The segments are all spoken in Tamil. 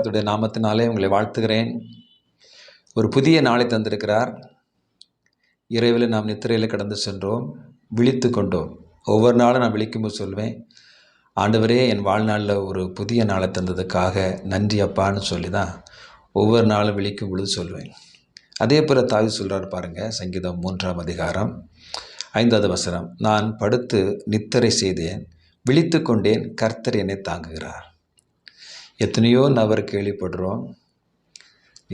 கர்த்தருடைய நாமத்தினாலே உங்களை வாழ்த்துகிறேன். ஒரு புதிய நாளை தந்திருக்கிறார். இரவில் நாம் நித்திரையில் கடந்து சென்றோம். விழித்து கொண்டோம். ஒவ்வொரு நாளும் நான் விழிக்கும்போது சொல்வேன் ஆண்டவரே என் வாழ்நாளில் ஒரு புதிய நாளை தந்ததுக்காக நன்றி அப்பான்னு சொல்லி தான் ஒவ்வொரு நாளும் விழிக்கும் பொழுது சொல்வேன். அதே போல் தாவி சொல்கிறார் பாருங்கள் சங்கீதம் மூன்றாம் அதிகாரம் ஐந்தாவது வசனம். நான் படுத்து நித்திரை செய்தேன் விழித்து கொண்டேன் கர்த்தர் என்னை தாங்குகிறார். எத்தனையோ நபர் கேள்விப்படுறோம்.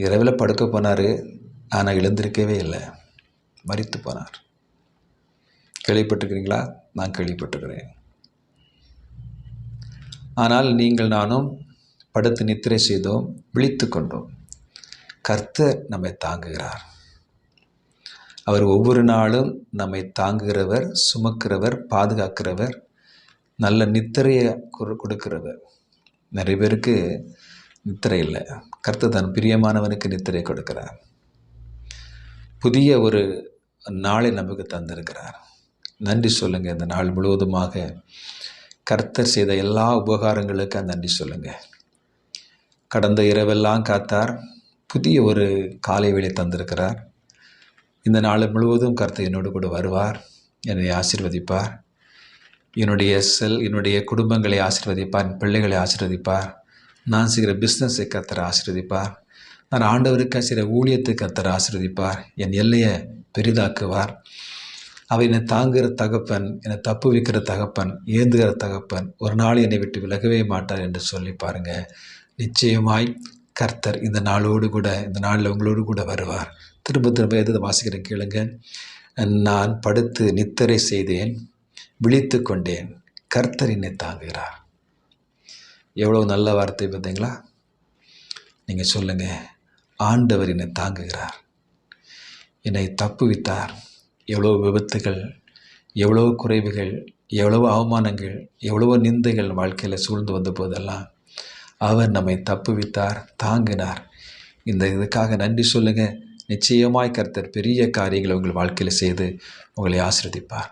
இரவில் படுக்க போனார் ஆனால் எழுந்திருக்கவே இல்லை. மறித்து போனார். கேள்விப்பட்டிருக்கிறீங்களா? நான் கேள்விப்பட்டிருக்கிறேன். ஆனால் நீங்கள் நானும் படுத்து நித்திரை செய்தோம் விழித்து கொண்டோம். கர்த்தர் நம்மை தாங்குகிறார். அவர் ஒவ்வொரு நாளும் நம்மை தாங்குகிறவர் சுமக்கிறவர் பாதுகாக்கிறவர் நல்ல நித்திரையை கொடுக்கிறவர். நிறைய பேருக்கு நித்திரை இல்லை. கர்த்தர் தன் பிரியமானவனுக்கு நித்திரை கொடுக்கிறார். புதிய ஒரு நாளை நமக்கு தந்திருக்கிறார். நன்றி சொல்லுங்கள் இந்த நாள் முழுவதுமாக கர்த்தர் செய்த எல்லா உபகாரங்களுக்கும் நன்றி சொல்லுங்கள் கடந்த இரவெல்லாம் காத்தார் புதிய ஒரு காலை வேலை தந்திருக்கிறார். இந்த நாள் முழுவதும் கர்த்தர் என்னோடு கூட வருவார் என்னை ஆசிர்வதிப்பார். என்னுடைய செல் என்னுடைய குடும்பங்களை ஆசீர்வதிப்பார் என் பிள்ளைகளை ஆசீர்வதிப்பார். நான் செய்கிற பிஸ்னஸை கத்தரை ஆசீர்வதிப்பார். நான் ஆண்டவருக்கு செய்கிற ஊழியத்தை கத்தரை ஆசீர்வதிப்பார். என் எல்லையை பெரிதாக்குவார். அவை என்னை தாங்குகிற தகப்பன் என்னை தப்பு வைக்கிற தகப்பன் ஏந்துகிற தகப்பன் ஒரு நாள் என்னை விட்டு விலகவே மாட்டார் என்று சொல்லி பாருங்கள் நிச்சயமாய் கர்த்தர் இந்த நாளோடு கூட இந்த நாளில் உங்களோடு கூட வருவார். திரும்ப திரும்ப எது வாசிக்கிறேன் கேளுங்க. நான் படுத்து நித்திரை செய்தேன். விழித்து கொண்டேன் கர்த்தர் என்னை தாங்குகிறார். எவ்வளோ நல்ல வார்த்தை பார்த்தீங்களா? நீங்கள் சொல்லுங்கள் ஆண்டவர் என்னை தாங்குகிறார். என்னை தப்புவித்தார். எவ்வளோ விபத்துகள் எவ்வளோ குறைவுகள் எவ்வளவு அவமானங்கள் எவ்வளவோ நிந்தைகள் வாழ்க்கையில் சூழ்ந்து வந்த போதெல்லாம் அவர் நம்மை தப்புவித்தார் தாங்கினார். இந்த இதுக்காக நன்றி சொல்லுங்கள் நிச்சயமாய் கர்த்தர் பெரிய காரியங்களை உங்கள் வாழ்க்கையில் செய்து உங்களை ஆசிர்வதிப்பார்.